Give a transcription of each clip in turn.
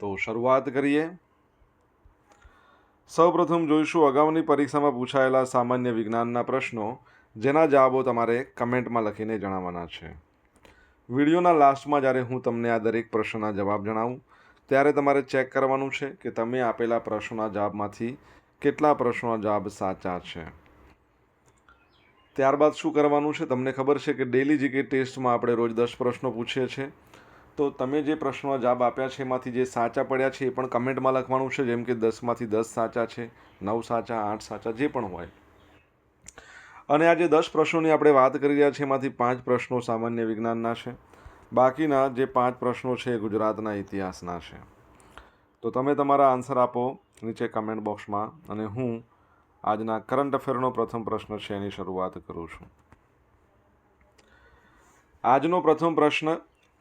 તો શરૂઆત કરીએ. સૌપ્રથમ જોઈશું અગાઉની પરીક્ષામાં પૂછાયેલા સામાન્ય વિજ્ઞાનના પ્રશ્નો, જેના જવાબો તમારે કમેન્ટમાં લખીને જણાવવાના છે. વિડીયોના લાસ્ટમાં જ્યારે હું તમને આ દરેક પ્રશ્નના જવાબ જણાવું, ત્યારે તમારે ચેક કરવાનું છે કે તમે આપેલા પ્રશ્નોના જવાબમાંથી કેટલા પ્રશ્નોના જવાબ સાચા છે. ત્યારબાદ શું કરવાનું છે? તમને ખબર છે કે ડેલી જીકે ટેસ્ટમાં આપણે રોજ દસ પ્રશ્નો પૂછીએ છીએ. તો તમે જે પ્રશ્નોના જવાબ આપ્યા છે, એમાંથી જે સાચા પડ્યા છે એ પણ કમેન્ટમાં લખવાનું છે, જેમ કે દસમાંથી દસ સાચા છે, નવ સાચા, આઠ સાચા, જે પણ હોય. અને આ જે દસ પ્રશ્નોની આપણે વાત કરી રહ્યા છીએ, એમાંથી પાંચ પ્રશ્નો સામાન્ય વિજ્ઞાનના છે. બાકીના જે પાંચ પ્રશ્નો છે એ ગુજરાતના ઇતિહાસના છે. તો તમે તમારા આન્સર આપો નીચે કમેન્ટ બોક્સમાં અને હું આજના કરંટ અફેરનો પ્રથમ પ્રશ્ન છે એની શરૂઆત કરું છું. આજનો પ્રથમ પ્રશ્ન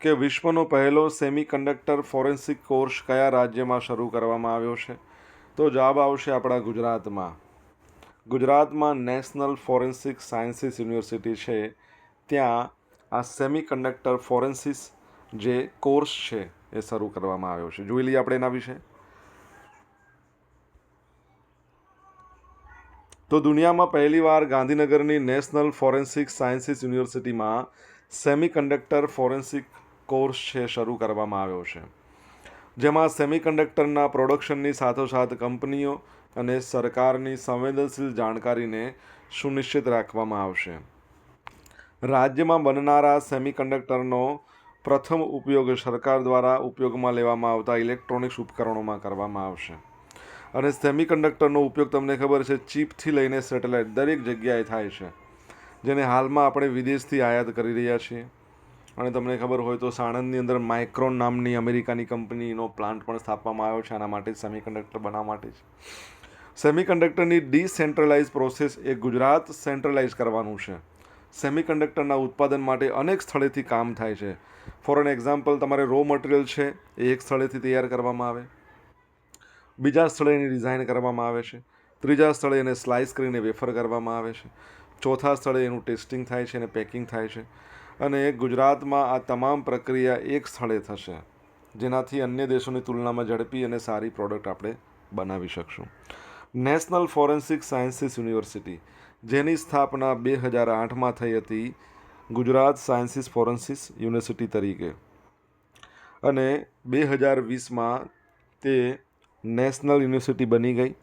કે વિશ્વનો પહેલો સેમી કન્ડક્ટર ફોરેન્સિક કોર્સ કયા રાજ્યમાં શરૂ કરવામાં આવ્યો છે? તો જવાબ આવશે આપણા ગુજરાતમાં. ગુજરાતમાં નેશનલ ફોરેન્સિક સાયન્સીસ યુનિવર્સિટી છે. ત્યાં આ સેમી કન્ડક્ટર ફોરેન્સિસ જે કોર્સ છે એ શરૂ કરવામાં આવ્યો છે. જોઈ લઈએ આપણે એના વિશે. તો દુનિયામાં પહેલીવાર ગાંધીનગરની નેશનલ ફોરેન્સિક સાયન્સીસ યુનિવર્સિટીમાં સેમિકન્ડક્ટર ફોરેન્સિક કોર્સ છે શરૂ કરવામાં આવ્યો છે. જેમાં સેમિકન્ડક્ટરના પ્રોડક્શનની સાથોસાથ કંપનીઓ અને સરકારની સંવેદનશીલ જાણકારીને સુનિશ્ચિત રાખવામાં આવશે. રાજ્યમાં બનનારા સેમિકન્ડક્ટરનો પ્રથમ ઉપયોગ સરકાર દ્વારા ઉપયોગમાં લેવામાં આવતા ઇલેક્ટ્રોનિક્સ ઉપકરણોમાં કરવામાં આવશે. અને સેમિકન્ડક્ટરનો ઉપયોગ તમને ખબર છે, ચીપથી લઈને સેટેલાઇટ દરેક જગ્યાએ થાય છે, જેને હાલમાં આપણે વિદેશથી આયાત કરી રહ્યા છીએ. અને તમને ખબર હોય તો સાણંદની અંદર માઇક્રોન નામની અમેરિકાની કંપનીનો પ્લાન્ટ પણ સ્થાપવામાં આવ્યો છે, આના માટે સેમિકન્ડક્ટર બનાવવા માટે જ. સેમિકન્ડક્ટરની ડિસેન્ટ્રલાઇઝ પ્રોસેસ એ ગુજરાત સેન્ટ્રલાઇઝ કરવાનું છે. સેમિકન્ડક્ટરના ઉત્પાદન માટે અનેક સ્થળેથી કામ થાય છે. ફોર એન એક્ઝામ્પલ તમારે રો મટીરિયલ છે, એ એક સ્થળેથી તૈયાર કરવામાં આવે. બીજા સ્થળે એની ડિઝાઇન કરવામાં આવે છે. ત્રીજા સ્થળે એને સ્લાઇસ કરીને વેફર કરવામાં આવે છે. ચોથા સ્થળે એનું ટેસ્ટિંગ થાય છે અને પેકિંગ થાય છે. અને ગુજરાતમાં આ તમામ પ્રક્રિયા એક સ્થળે થશે, જેનાથી અન્ય દેશોની તુલનામાં ઝડપી અને સારી પ્રોડક્ટ આપણે બનાવી શકશું. નેશનલ ફોરેન્સિક સાયન્સીસ યુનિવર્સિટી જેની સ્થાપના બે હજાર આઠમાં થઈ હતી ગુજરાત સાયન્સીસ ફોરેન્સિસ યુનિવર્સિટી તરીકે. અને બે હજાર વીસમાં તે નેશનલ યુનિવર્સિટી બની ગઈ,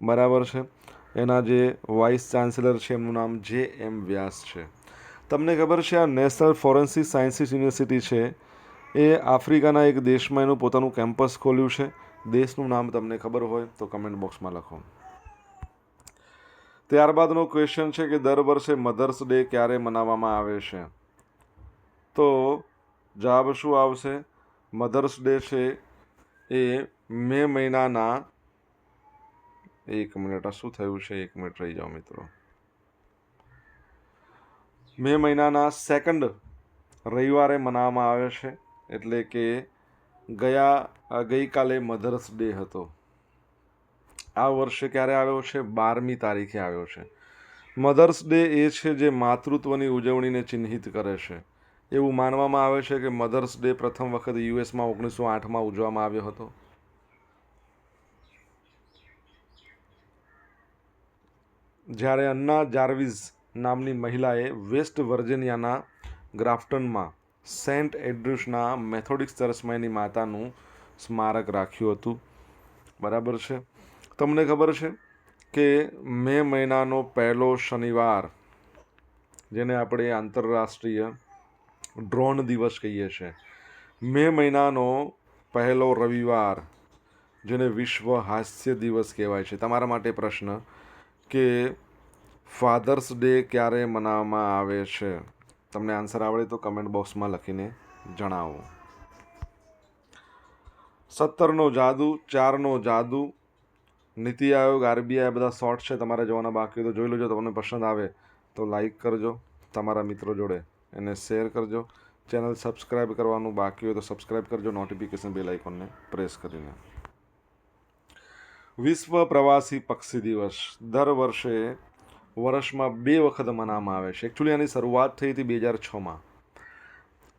બરાબર છે. એના જે વાઇસ ચાન્સેલર છે એમનું નામ જે એમ વ્યાસ છે. તમને ખબર છે, આ નેશનલ ફોરેન્સિક સાયન્સીસ યુનિવર્સિટી છે. એ આફ્રિકાના એક દેશમાં એનું પોતાનું કેમ્પસ ખોલ્યું છે. દેશનું નામ તમને ખબર હોય તો કમેન્ટ બોક્સમાં લખો. ત્યારબાદનો ક્વેશ્ચન છે કે દર વર્ષે મધર્સ ડે ક્યારે મનાવવામાં આવે છે? તો જવાબ શું આવશે? મધર્સ ડે છે એ મે મહિનાના એક મિનિટ શું થયું છે? એક મિનિટ રહી જાઓ મિત્રો. મે મહિનાના સેકન્ડ રવિવારે મનાવવામાં આવે છે. એટલે કે ગયા ગઈકાલે મધર્સ ડે હતો. આ વર્ષે ક્યારે આવ્યો છે? બારમી તારીખે આવ્યો છે. મધર્સ ડે એ છે જે માતૃત્વની ઉજવણીને ચિહ્નિત કરે છે. એવું માનવામાં આવે છે કે મધર્સ ડે પ્રથમ વખત યુએસમાં ઓગણીસો આઠમાં ઉજવવામાં આવ્યો હતો. જ્યારે અન્ના જાર્વિસ નામની મહિલાએ વેસ્ટ વર્જિનિયાના ગ્રાફ્ટનમાં સેન્ટ એડ્રુસના મેથોડિક્સ ચર્ચમાં માતાનું સ્મારક રાખ્યું હતું. બરાબર છે? તમને ખબર છે કે મે મહિનાનો પહેલો શનિવાર, જેને આપણે આંતરરાષ્ટ્રીય ડ્રોન દિવસ કહીએ છીએ, મે મહિનાનો પહેલો રવિવાર, જેને વિશ્વ હાસ્ય દિવસ કહેવાય છે. તમારા માટે પ્રશ્ન કે ફાધર્સ ડે ક્યારે મનાવવામાં આવે છે? તમને આન્સર આવડે તો કમેન્ટ બોક્સમાં લખીને જણાવો. સત્તરનો જાદુ, ચારનો જાદુ, નીતિ આયોગ, આરબીઆઈ બધા શોર્ટ છે, તમારે જોવાના બાકી તો જોઈ લેજો તમને પસંદ આવે તો લાઈક કરજો, તમારા મિત્રો જોડે એને શેર કરજો. ચેનલ સબસ્ક્રાઈબ કરવાનું બાકી હોય તો સબસ્ક્રાઈબ કરજો નોટિફિકેશન બેલ આઇકોનને પ્રેસ કરીને. વિશ્વ પ્રવાસી પક્ષી દિવસ. દર વર્ષે વર્ષમાં બે વખત મનાવવામાં આવે છે. એકચ્યુઅલી આની શરૂઆત થઈ હતી બે હજાર છમાં.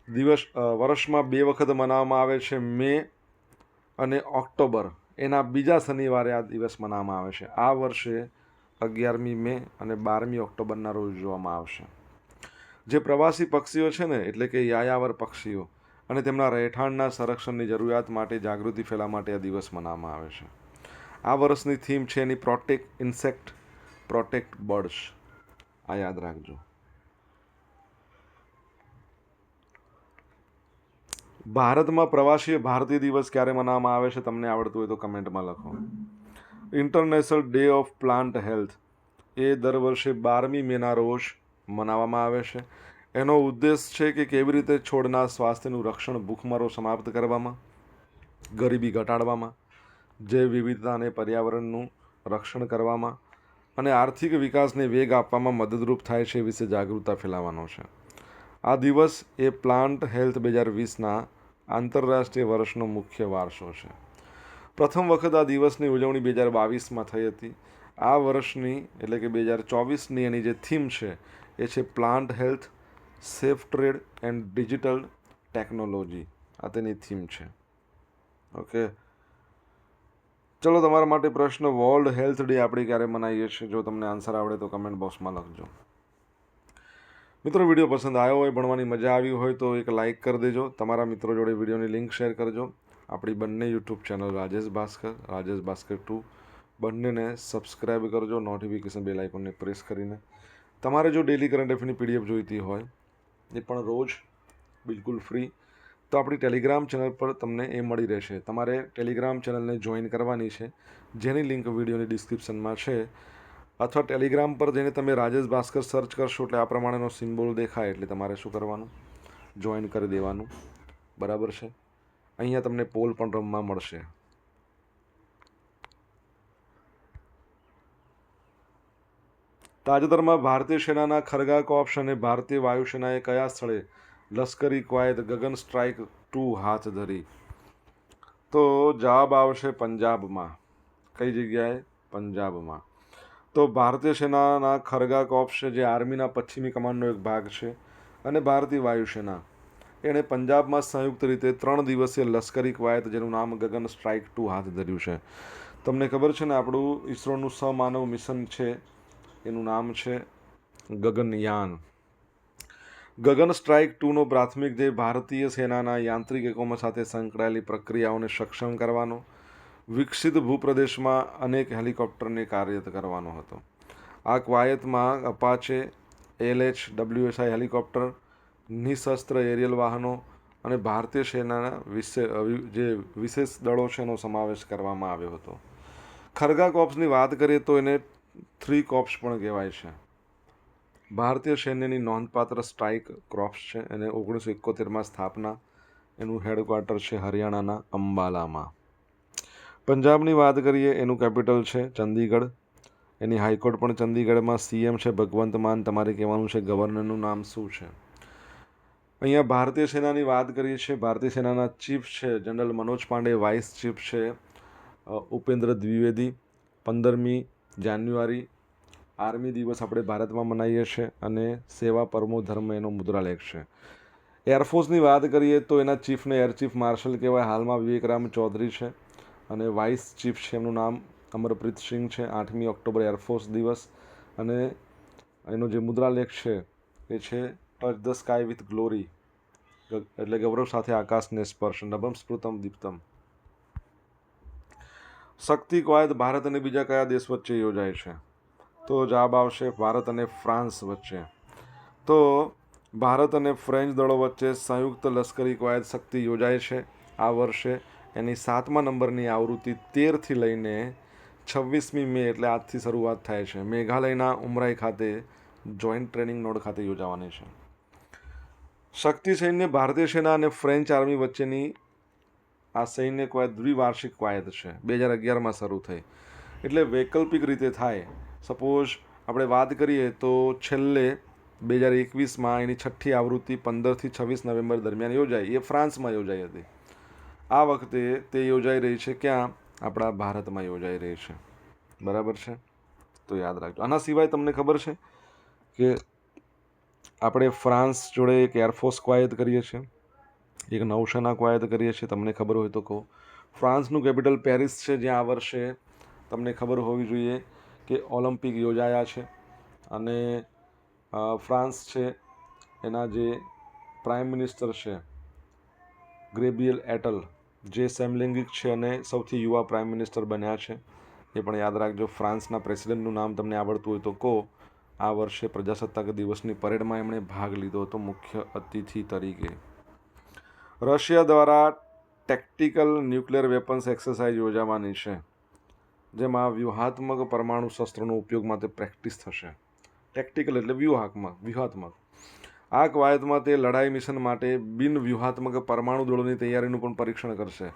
દિવસ વર્ષમાં બે વખત મનાવવામાં આવે છે મે અને ઓક્ટોબર. એના બીજા શનિવારે આ દિવસ મનાવવામાં આવે છે. આ વર્ષે અગિયારમી મે અને બારમી ઓક્ટોબરના રોજ ઉજવવામાં આવશે. જે પ્રવાસી પક્ષીઓ છે ને, એટલે કે યાયાવર પક્ષીઓ, અને તેમના રહેઠાણના સંરક્ષણની જરૂરિયાત માટે જાગૃતિ ફેલાવવા માટે આ દિવસ મનાવવામાં આવે છે. આ વર્ષની થીમ છે એની પ્રોટેક્ટ ઇન્સેક્ટ પ્રોટેક્ટ બર્ડ્સ. આ યાદ રાખજો. ભારતમાં પ્રવાસીએ ભારતીય દિવસ ક્યારે મનાવવામાં આવે છે તમને આવડતું હોય તો કમેન્ટમાં લખો. International day of plant health એ દર વર્ષે બારમી મેના રોજ મનાવવામાં આવે છે. એનો ઉદ્દેશ છે કે કેવી રીતે છોડના સ્વાસ્થ્યનું રક્ષણ ભૂખમરો સમાપ્ત કરવામાં, ગરીબી ઘટાડવામાં, જૈવ વિવિધતા અને પર્યાવરણનું રક્ષણ કરવામાં અને આર્થિક વિકાસને વેગ આપવામાં મદદરૂપ થાય છે વિશે જાગૃતતા ફેલાવવાનો છે. આ દિવસ એ પ્લાન્ટ હેલ્થ બે હજાર વીસના આંતરરાષ્ટ્રીય વર્ષનો મુખ્ય વારસો છે. પ્રથમ વખત આ દિવસની ઉજવણી બે હજાર બાવીસમાં થઈ હતી. આ વર્ષની, એટલે કે બે હજાર ચોવીસની એની જે થીમ છે, એ છે plant health, safe trade and digital technology. આ તેની થીમ છે. ઓકે? ચલો, તમારા માટે પ્રશ્ન વર્લ્ડ હેલ્થ ડે આપણે ક્યારે મનાવીએ છીએ? જો તમને આન્સર આવડે તો કમેન્ટ બોક્સમાં લખજો. મિત્રો વીડિયો પસંદ આવ્યો હોય, ભણવાની મજા આવી હોય, તો એક લાઇક કરી દેજો. તમારા મિત્રો જોડે વિડીયોની લિંક શેર કરજો. આપણી બંને YouTube channel Rajesh Bhaskar Rajesh Bhaskar two. બંનેને સબસ્ક્રાઇબ કરજો નોટિફિકેશન બેલ આઇકોનને પ્રેસ કરીને. તમારે જો ડેલી કરંટ અફેરની પીડીએફ જોઈતી હોય, એ પણ રોજ બિલકુલ ફ્રી તો આપણી ટેલિગ્રામ ચેનલ પર તમને એ મળી રહેશે. તમારે ટેલિગ્રામ ચેનલને જોઈન કરવાની છે. જેની લિંક વિડીયોની ડિસ્ક્રિપ્શનમાં છે. અથવા ટેલિગ્રામ પર જઈને તમે રાજેશ ભાસ્કર સર્ચ કરશો એટલે આ પ્રમાણેનો સિમ્બોલ દેખાય એટલે તમારે શું કરવાનું? જોઈન કરી દેવાનું. બરાબર છે? અહીંયા તમને પોલ પણ રમવા મળશે. તાજેતરમાં ભારતીય સેનાના ખરગા કોપ્સ અને ભારતીય વાયુસેનાએ કયા સ્થળે લશ્કરી કવાયત ગગન સ્ટ્રાઇક ટુ હાથ ધરી. તો જવાબ આવશે પંજાબમાં. કઈ જગ્યાએ? પંજાબમાં. તો ભારતીય સેનાના ખરગા કોપ્સ છે જે આર્મીના પશ્ચિમી કમાન્ડનો એક ભાગ છે અને ભારતીય વાયુસેના. એણે પંજાબમાં સંયુક્ત રીતે ત્રણ દિવસીય લશ્કરી કવાયત જેનું નામ ગગન સ્ટ્રાઇક ટુ હાથ ધર્યું છે. તમને ખબર છે ને આપણું ઈસરોનું સમાનવ મિશન છે? એનું નામ છે ગગનયાન. ગગન સ્ટ્રાઇક ટુનો પ્રાથમિક ધ્યેય ભારતીય સેનાના યાંત્રિક એકમો સાથે સંકળાયેલી પ્રક્રિયાઓને સક્ષમ કરવાનો, વિકસિત ભૂપ્રદેશમાં અનેક હેલિકોપ્ટરને કાર્યરત કરવાનો હતો. આ કવાયતમાં Apache, LH, W S I helicopter, નિશસ્ત્ર aerial વાહનો અને ભારતીય સેનાના વિશે, જે વિશેષ દળો છે એનો સમાવેશ કરવામાં આવ્યો હતો. ખરગા કોપ્સની વાત કરીએ તો એને થ્રી કોપ્સ પણ કહેવાય છે. ભારતીય સૈન્યની નોંધપાત્ર સ્ટ્રાઇક ક્રોપ્સ છે એને ઓગણીસો એકોતેરમાં સ્થાપના એનું હેડક્વાર્ટર છે હરિયાણાના અંબાલામાં. પંજાબની વાત કરીએ, એનું કેપિટલ છે ચંદીગઢ. એની હાઈકોર્ટ પણ ચંદીગઢમાં. સીએમ છે ભગવંત માન. તમારે કહેવાનું છે ગવર્નરનું નામ શું છે? અહીંયા ભારતીય સેનાની વાત કરીએ છીએ. ભારતીય સેનાના ચીફ છે general Manoj Pande, vice chief છે ઉપેન્દ્ર દ્વિવેદી. પંદરમી જાન્યુઆરી આર્મી દિવસ આપણે ભારતમાં મનાવીએ છીએ અને સેવા પરમો ધર્મ એનો મુદ્રાલેખ છે. એરફોર્સની વાત કરીએ તો એના ચીફને એર ચીફ માર્શલ કહેવાય. હાલમાં વિવેકરામ ચૌધરી છે અને વાઇસ ચીફ છે એમનું નામ અમરપ્રીત સિંહ છે. આઠમી ઓક્ટોબર એરફોર્સ દિવસ અને એનો જે મુદ્રાલેખ છે એ છે touch the sky with glory. એટલે ગૌરવ સાથે આકાશને સ્પર્શ. નભમ સ્ફૃતમ દીપ્તમ. શક્તિ કવાયત ભારત અને બીજા કયા દેશ વચ્ચે યોજાય છે? તો જવાબ આવશે ભારત અને ફ્રાન્સ વચ્ચે. તો ભારત અને ફ્રેન્ચ દળો વચ્ચે સંયુક્ત લશ્કરી કવાયત શક્તિ યોજાય છે. આ વર્ષે એની સાતમા નંબરની આવૃત્તિ તેરથી લઈને છવ્વીસમી મે એટલે આજથી શરૂઆત થાય છે. મેઘાલયના ઉમરાઈ ખાતે જોઈન્ટ ટ્રેનિંગ નોડ ખાતે યોજાવાની છે. શક્તિ સૈન્ય ભારતીય સેના અને ફ્રેન્ચ આર્મી વચ્ચેની આ સૈન્ય કવાયત દ્વિવાર્ષિક કવાયત છે. બે હજાર અગિયારમાં શરૂ થઈ. એટલે વૈકલ્પિક રીતે થાય. સપોઝ આપણે વાત કરીએ તો છેલ્લે બે હજાર એકવીસમાં એની છઠ્ઠી આવૃત્તિ પંદરથી છવ્વીસ નવેમ્બર દરમિયાન યોજાઈ. એ ફ્રાન્સમાં યોજાઈ હતી. આ વખતે તે યોજાઈ રહી છે ક્યાં? આપણા ભારતમાં યોજાઈ રહી છે. બરાબર છે? તો યાદ રાખજો. આના સિવાય તમને ખબર છે કે આપણે ફ્રાન્સ જોડે એક એરફોર્સ કવાયત કરીએ છીએ. એક નૌસેના કવાયત કરીએ છીએ. તમને ખબર હોય તો કહો. ફ્રાન્સનું કેપિટલ પેરિસ છે જ્યાં આ વર્ષે તમને ખબર હોવી જોઈએ. કે ઓલિમ્પિક યોજાયા છે અને ફ્રાન્સ છે, એના જે પ્રાઇમ મિનિસ્ટર છે, ગ્રેબિયલ એટલ, જે સમલૈંગિક છે અને સૌથી યુવા પ્રાઇમ મિનિસ્ટર બન્યા છે, એ પણ યાદ રાખજો, ફ્રાન્સના પ્રેસિડેન્ટનું નામ તમને આવડતું હોય તો કહો. આ વર્ષે પ્રજાસત્તાક દિવસની પરેડમાં એમણે ભાગ લીધો હતો મુખ્ય અતિથિ તરીકે. રશિયા દ્વારા ટેક્ટિકલ ન્યુક્લિયર વેપન્સ એક્સરસાઇઝ યોજાવાની છે. જેમાં વ્યૂહાત્મક પરમાણુ શસ્ત્રોનો ઉપયોગ માટે પ્રેક્ટિસ થશે. ટેક્ટિકલ એટલે વ્યૂહાત્મક વ્યૂહાત્મક. આ કવાયતમાં તે લડાઈ મિશન માટે બિન વ્યૂહાત્મક પરમાણુ દળોની તૈયારીનું પણ પરીક્ષણ કરશે.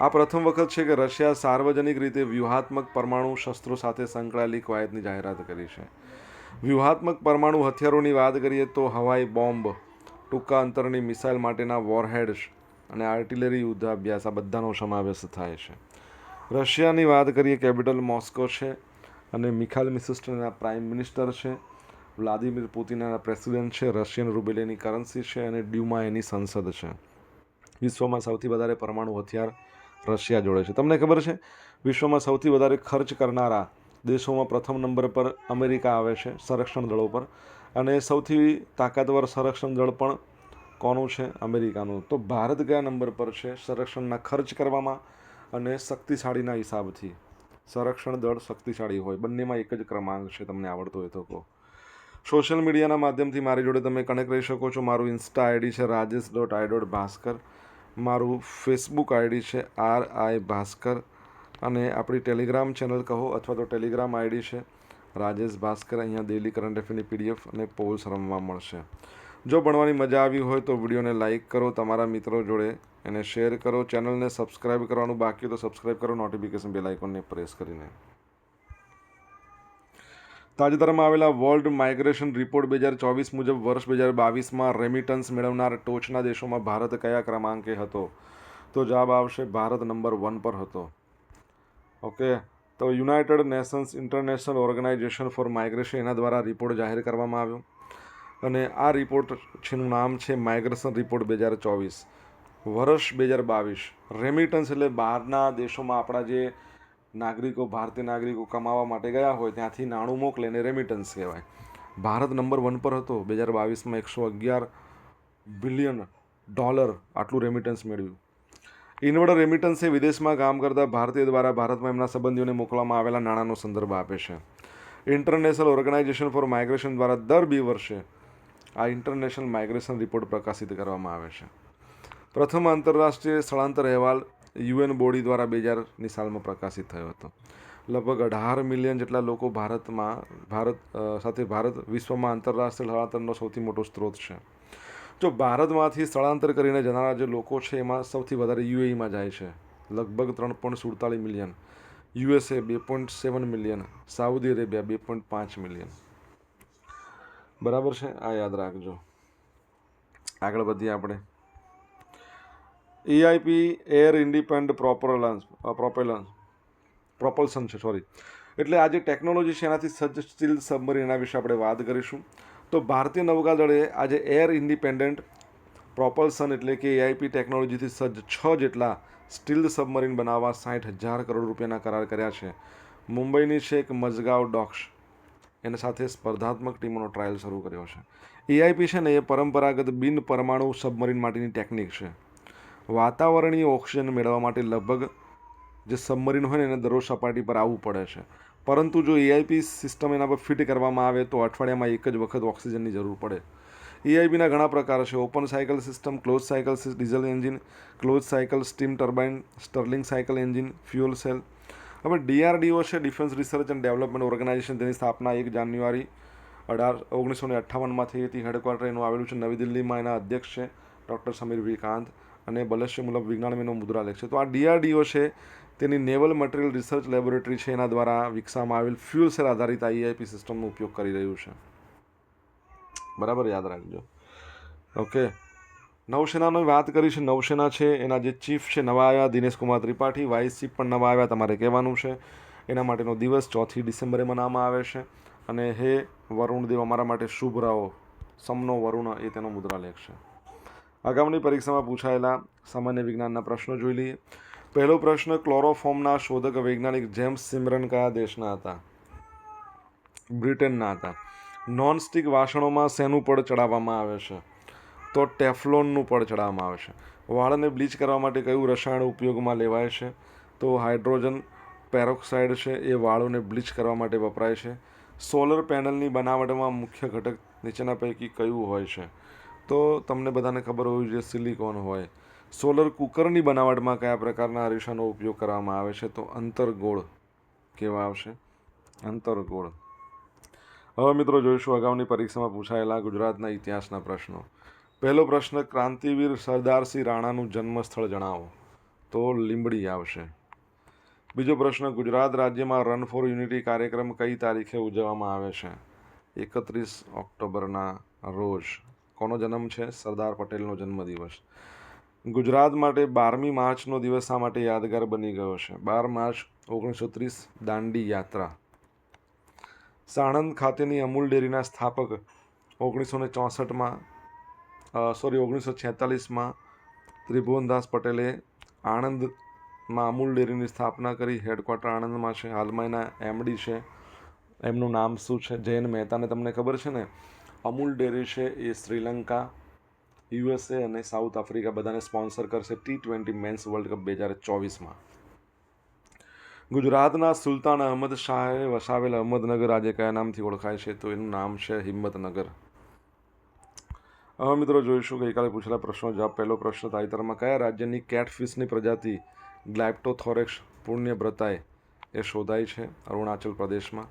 આ પ્રથમ વખત છે કે રશિયા સાર્વજનિક રીતે વ્યૂહાત્મક પરમાણુ શસ્ત્રો સાથે સંકળાયેલી કવાયતની જાહેરાત કરી છે. વ્યૂહાત્મક પરમાણુ હથિયારોની વાત કરીએ તો હવાઈ બોમ્બ, ટૂંકા અંતરની મિસાઇલ માટેના વોરહેડ્સ અને આર્ટિલરી યુદ્ધાભ્યાસ, આ બધાનો સમાવેશ થાય છે. રશિયાની વાત કરીએ, કેપિટલ મોસ્કો છે અને મિખાલ મિસિસ્ટના પ્રાઇમ મિનિસ્ટર છે, વ્લાદિમીર પુતિનના પ્રેસિડેન્ટ છે, રશિયન રૂબેલેની કરન્સી છે અને ડ્યુમા એની સંસદ છે. વિશ્વમાં સૌથી વધારે પરમાણુ હથિયાર રશિયા જોડે છે. તમને ખબર છે, વિશ્વમાં સૌથી વધારે ખર્ચ કરનારા દેશોમાં પ્રથમ નંબર પર અમેરિકા આવે છે, સંરક્ષણ દળો પર. અને સૌથી તાકાતવર સંરક્ષણ દળ પણ કોનું છે? અમેરિકાનું. તો ભારત કયા નંબર પર છે, સંરક્ષણના ખર્ચ કરવામાં અને શક્તિશાળીના હિસાબથી. સંરક્ષણ દળ શક્તિશાળી હોય. બંનેમાં એક જ ક્રમાંક છે તમને આવડતો હોય તો કહો. સોશિયલ મીડિયાના માધ્યમથી મારી જોડે તમે કનેક્ટ રહી શકો છો. મારું ઇન્સ્ટા આઈડી છે Rajesh dot I dot Bhaskar. મારું ફેસબુક આઈડી છે આર આઈ ભાસ્કર. અને આપણી ટેલિગ્રામ ચેનલ કહો અથવા તો ટેલિગ્રામ આઈડી છે રાજેશ ભાસ્કર. અહીંયા ડેલી કરંટ અફેરની પીડીએફ અને પોલ્સ રમવા મળશે. જો ભણવાની મજા આવી હોય તો વિડીયોને લાઇક કરો, તમારા મિત્રો જોડે એને શેર કરો, ચેનલને સબસ્ક્રાઇબ કરવાનું બાકી તો સબસ્ક્રાઇબ કરો, નોટિફિકેશન બેલ આઇકોનને પ્રેસ કરીને. તાજેતરમાં આવેલા વર્લ્ડ માઇગ્રેશન રિપોર્ટ બે હજાર ચોવીસ મુજબ વર્ષ બે હજાર બાવીસમાં રેમિટન્સ મેળવનાર ટોચના દેશોમાં ભારત કયા ક્રમાંકે હતો? તો જવાબ આવશે ભારત નંબર વન પર હતો. ઓકે, તો United Nations International Organisation for Migration એના દ્વારા રિપોર્ટ જાહેર કરવામાં આવ્યો. અને આ રિપોર્ટ છેનું નામ છે માઇગ્રેશન રિપોર્ટ બે હજાર ચોવીસ. વર્ષ બે હજાર બાવીસ. રેમિટન્સ એટલે બહારના દેશોમાં આપણા જે નાગરિકો, ભારતીય નાગરિકો કમાવા માટે ગયા હોય ત્યાંથી નાણું મોકલે એને રેમિટન્સ કહેવાય. ભારત નંબર વન પર હતો. બે હજાર બાવીસમાં એકસો અગિયાર બિલિયન ડોલર આટલું રેમિટન્સ મેળવ્યું. ઇન્વર્ડ રેમિટન્સ એ વિદેશમાં કામ કરતા ભારતીય દ્વારા ભારતમાં એમના સંબંધીઓને મોકલવામાં આવેલા નાણાંનો સંદર્ભ આપે છે. ઇન્ટરનેશનલ ઓર્ગેનાઇઝેશન ફોર માઇગ્રેશન દ્વારા દર બે વર્ષે આ ઇન્ટરનેશનલ માઇગ્રેશન રિપોર્ટ પ્રકાશિત કરવામાં આવે છે. પ્રથમ આંતરરાષ્ટ્રીય સ્થળાંતર અહેવાલ યુએન બોડી દ્વારા બે હજારની સાલમાં પ્રકાશિત થયો હતો. લગભગ અઢાર મિલિયન જેટલા લોકો ભારતમાં, ભારત સાથે ભારત વિશ્વમાં આંતરરાષ્ટ્રીય સ્થળાંતરનો સૌથી મોટો સ્ત્રોત છે. જો ભારતમાંથી સ્થળાંતર કરીને જનારા જે લોકો છે એમાં સૌથી વધારે યુએઈમાં જાય છે. લગભગ ત્રણ પોઈન્ટ સુડતાલીસ મિલિયન. યુએસએ બે point seven million. Saudi Arabia બે પોઈન્ટ પાંચ મિલિયન. બરાબર છે? આ યાદ રાખજો. આગળ વધીએ આપણે. એઆઈપી એર ઇન્ડિપેન્ડ પ્રોપરલન્સ પ્રોપેલન્સ પ્રોપલ્સન છે સોરી એટલે આ જે ટેકનોલોજી છે, એનાથી સજ્જ સ્ટીલ સબમરીન એના વિશે આપણે વાત કરીશું. તો ભારતીય નૌકાદળે આજે એર ઇન્ડિપેન્ડન્ટ પ્રોપલ્સન એટલે કે એઆઈપી ટેકનોલોજીથી સજ્જ છ જેટલા સ્ટીલ સબમરીન બનાવવા સાઠ હજાર કરોડ રૂપિયાના કરાર કર્યા છે. મુંબઈની છે એક મઝગાંવ ડોક્સ એના સાથે સ્પર્ધાત્મક ટીમોનો ટ્રાયલ શરૂ કર્યો છે. એઆઈપી છે ને એ પરંપરાગત બિન પરમાણુ સબમરીન માટેની ટેકનિક છે. વાતાવરણીય ઓક્સિજન મેળવવા માટે લગભગ જે સબમરીન હોય ને એને દરરોજ સપાટી પર આવવું પડે છે. પરંતુ જો એઆઈપી સિસ્ટમ એના પર ફિટ કરવામાં આવે તો અઠવાડિયામાં એક જ વખત ઓક્સિજનની જરૂર પડે. એઆઈબીના ઘણા પ્રકાર છે. Open cycle system, close cycle diesel engine, close cycle steam turbine, Stirling cycle engine, fuel cell હવે ડીઆરડીઓ છે, defence research and development organisation તેની સ્થાપના એક જાન્યુઆરી અઢાર ઓગણીસો ને અઠ્ઠાવનમાં થઈ હતી. હેડક્વાર્ટર એનું આવેલું છે, નવી દિલ્હીમાં એના અધ્યક્ષ છે, ડૉક્ટર સમીર વિકાંત અને બલશ્ય મુલક વિજ્ઞાનનો મુદ્રાલેખ છે. તો આ ડીઆરડીઓ છે, તેની નેવલ મટીરિયલ રિસર્ચ લેબોરેટરી છે, એના દ્વારા વિકસાવવામાં આવેલ ફ્યુલ સેલ આધારિત આઈઆઈપી સિસ્ટમનો ઉપયોગ કરી રહ્યું છે. બરાબર યાદ રાખજો. ઓકે. નૌસેનાની વાત કરી છે નૌસેના છે, એના જે ચીફ છે નવા આવ્યા દિનેશ કુમાર ત્રિપાઠી, વાઇસ ચીફ પણ નવા આવ્યા તમારે કહેવાનું છે. એના માટેનો દિવસ ચોથી ડિસેમ્બરે મનાવવામાં આવે છે. અને હે વરુણદેવ અમારા માટે શુભ રહો. સમનો વરુણ એ તેનો મુદ્રાલેખ છે. આગામી પરીક્ષામાં પૂછાયેલા સામાન્ય વિજ્ઞાનના પ્રશ્નો જોઈ લઈએ. પહેલો પ્રશ્ન, ક્લોરોફોર્મના શોધક વૈજ્ઞાનિક જેમ્સ સિમરન કયા દેશના હતા? બ્રિટનના હતા. નોનસ્ટિક વાસણોમાં શેનું પડ ચડાવવામાં આવે છે? તો ટેફલોનનું પણ ચડાવવામાં આવે છે. વાળને બ્લીચ કરવા માટે કયું રસાયણ ઉપયોગમાં લેવાય છે? તો હાઇડ્રોજન પેરોક્સાઇડ છે, એ વાળોને બ્લીચ કરવા માટે વપરાય છે. સોલર પેનલની બનાવટમાં મુખ્ય ઘટક નીચેના પૈકી કયું હોય છે? તો તમને બધાને ખબર હોવી જોઈએ સિલિકોન હોય. સોલર કુકરની બનાવટમાં કયા પ્રકારના અરીસાનો ઉપયોગ કરવામાં આવે છે? તો અંતરગોળ કેવા આવશે? અંતરગોળ. હવે મિત્રો જોઈશું, અગાઉની પરીક્ષામાં પૂછાયેલા ગુજરાતના ઇતિહાસના પ્રશ્નો. પહેલો પ્રશ્ન, ક્રાંતિવીર સરદારસિંહ રાણાનું જન્મસ્થળ જણાવો. તો લીંબડી આવશે. બીજો પ્રશ્ન, ગુજરાત રાજ્યમાં રન ફોર યુનિટી કાર્યક્રમ કઈ તારીખે ઉજવવામાં આવે છે? એકત્રીસ ઓક્ટોબરના રોજ. કોનો જન્મ છે? સરદાર પટેલનો જન્મદિવસ. ગુજરાત માટે બારમી માર્ચનો દિવસ શા માટે યાદગાર બની ગયો છે? બાર માર્ચ ઓગણીસો ત્રીસ, દાંડી યાત્રા. સાણંદ ખાતેની અમૂલ ડેરીના સ્થાપક ઓગણીસો ને ચોસઠમાં સોરી, ઓગણીસો છેતાલીસમાં ત્રિભુવનદાસ પટેલે આણંદમાં અમૂલ ડેરીની સ્થાપના કરી. હેડક્વાર્ટર આણંદમાં છે. હાલમાં એના એમડી છે. એમનું નામ શું છે? જૈન મહેતાને તમને ખબર છે ને? અમૂલ ડેરી છે એ શ્રીલંકા, યુએસએ અને સાઉથ આફ્રિકા બધાને સ્પોન્સર કરશે T twenty men's world cup બે હજાર ચોવીસમાં. ગુજરાતના સુલતાન અહમદ શાહે વસાવેલ અહમદનગર, આજે કયા નામથી ઓળખાય છે? તો એનું નામ છે હિંમતનગર. હવે મિત્રો જોઈશું ગઈકાલે પૂછેલા પ્રશ્નો. જવાબ પહેલો પ્રશ્ન, તાજેતરમાં કયા રાજ્યની કેટફિશની પ્રજાતિ ગ્લાઇપ્ટોથોરેક્સ પુણ્યવ્રતાએ એ શોધાઈ છે અરુણાચલ પ્રદેશમાં?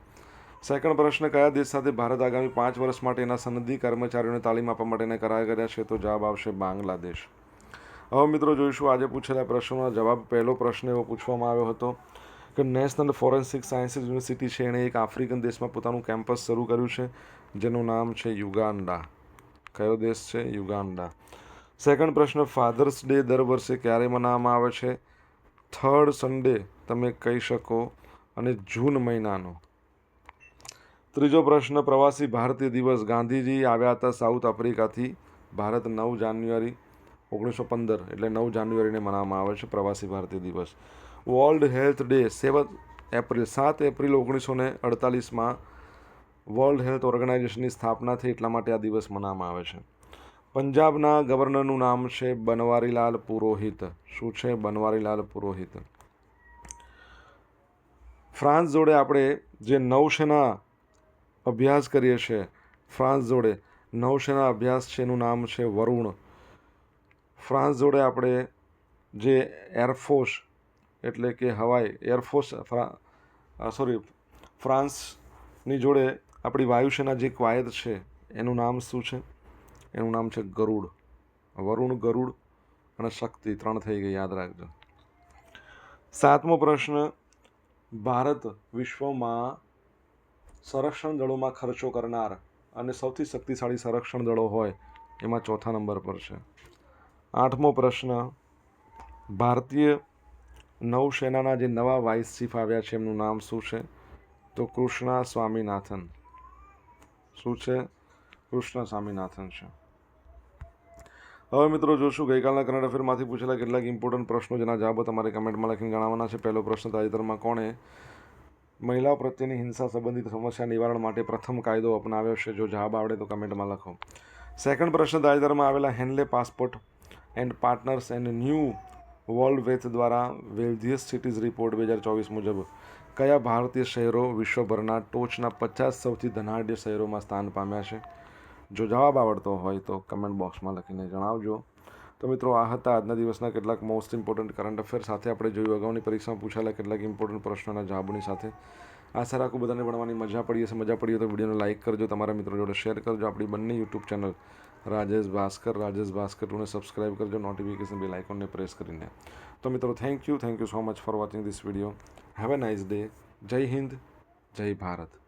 સેકન્ડ પ્રશ્ન, કયા દેશ સાથે ભારત આગામી પાંચ વર્ષ માટે એના સનદી કર્મચારીઓને તાલીમ આપવા માટેના કરાર કર્યા છે? તો જવાબ આવશે બાંગ્લાદેશ. હવે મિત્રો જોઈશું આજે પૂછેલા પ્રશ્નોના જવાબ. પહેલો પ્રશ્ન એવો પૂછવામાં આવ્યો હતો કે નેશનલ ફોરેન્સિક સાયન્સીસ યુનિવર્સિટી છે, એણે એક આફ્રિકન દેશમાં પોતાનું કેમ્પસ શરૂ કર્યું છે, જેનું નામ છે યુગાન્ડા. કયો દેશ છે યુગાન્ડા સેકન્ડ પ્રશ્ન ફાધર્સ ડે દર વર્ષે ક્યારે મનાવવામાં આવે છે? થર્ડ સન્ડે તમે કહી શકો, અને જૂન મહિનાનો. ત્રીજો પ્રશ્ન, પ્રવાસી ભારતીય દિવસ ગાંધીજી આવ્યા હતા સાઉથ આફ્રિકાથી, ભારત નવ જાન્યુઆરી, ઓગણીસો પંદર, એટલે નવ જાન્યુઆરીને મનાવવામાં આવે છે Pravasi Bharatiya Divas. World health day seven April, સાત એપ્રિલ ઓગણીસો ને અડતાલીસમાં વર્લ્ડ હેલ્થ ઓર્ગેનાઇઝેશનની સ્થાપનાથી એટલા માટે આ દિવસ મનાવવામાં આવે છે. પંજાબના ગવર્નરનું નામ છે બનવારીલાલ પુરોહિત. શું છે બનવારીલાલ પુરોહિત? ફ્રાન્સ જોડે આપણે જે નૌસેના અભ્યાસ કરીએ છીએ, ફ્રાન્સ જોડે નૌસેના અભ્યાસ છે, એનું નામ છે વરુણ. ફ્રાન્સ જોડે આપણે જે એરફોર્સ એટલે કે હવાઈ એરફોર્સ સોરી ફ્રાન્સની જોડે આપણી વાયુસેના જે કવાયત છે, એનું નામ શું છે? એનું નામ છે ગરુડ. વરુણ, ગરુડ અને શક્તિ ત્રણ થઈ ગઈ, યાદ રાખજો. સાતમો પ્રશ્ન, ભારત વિશ્વમાં સંરક્ષણ દળોમાં ખર્ચો કરનાર અને સૌથી શક્તિશાળી સંરક્ષણ દળો હોય, એમાં ચોથા નંબર પર છે. આઠમો પ્રશ્ન, ભારતીય નૌસેનાના જે નવા વાઇસ ચીફ આવ્યા છે, એમનું નામ શું છે? તો કૃષ્ણા સ્વામીનાથન. શું છે કૃષ્ણ સ્વામીનાથન છે. હવે મિત્રો જોશું, ગઈકાલના કરંટ અફેરમાંથી પૂછેલા કેટલાક ઇમ્પોર્ટન્ટ પ્રશ્નો જેના જવાબો તમારે કમેન્ટમાં લખીને જણાવવાના છે. પહેલો પ્રશ્ન તાજેતરમાં કોણે મહિલાઓ પ્રત્યેની હિંસા સંબંધિત સમસ્યા નિવારણ માટે પ્રથમ કાયદો અપનાવ્યો છે? જો જવાબ આવડે તો કમેન્ટમાં લખો. સેકન્ડ પ્રશ્ન તાજેતરમાં આવેલા Henley passport and partners and new world wealth દ્વારા વેલ્ધિયસ સિટીઝ રિપોર્ટ બે હજાર ચોવીસ મુજબ કયા ભારતીય શહેરો વિશ્વભરના ટોચના પચાસ સૌથી ધનાઢ્ય શહેરોમાં સ્થાન પામ્યા છે? જો જવાબ આવડતો હોય તો કમેન્ટ બોક્સમાં લખીને જણાવજો. તો મિત્રો, આ હતા આજના દિવસના કેટલાક મોસ્ટ ઇમ્પોર્ટન્ટ કરંટ અફેર સાથે આપણે જોયું, અગાઉની પરીક્ષામાં પૂછાયેલા કેટલાક ઇમ્પોર્ટન્ટ પ્રશ્નોના જવાબોની સાથે. આશા રાખું બધાને ભણવાની મજા પડી હશે. મજા પડી તો વિડીયોને લાઇક કરજો. તમારા મિત્રો જોડે શેર કરજો. આપણી બંને યુટ્યુબ ચેનલ રાજેશ ભાસ્કર રાજેશ ભાસ્કર ટુને સબસ્ક્રાઇબ કરજો નોટિફિકેશન બેલ આઇકોનને પ્રેસ કરીને તો મિત્રો thank you thank you so much for watching this video have a nice day Jai Hind Jai Bharat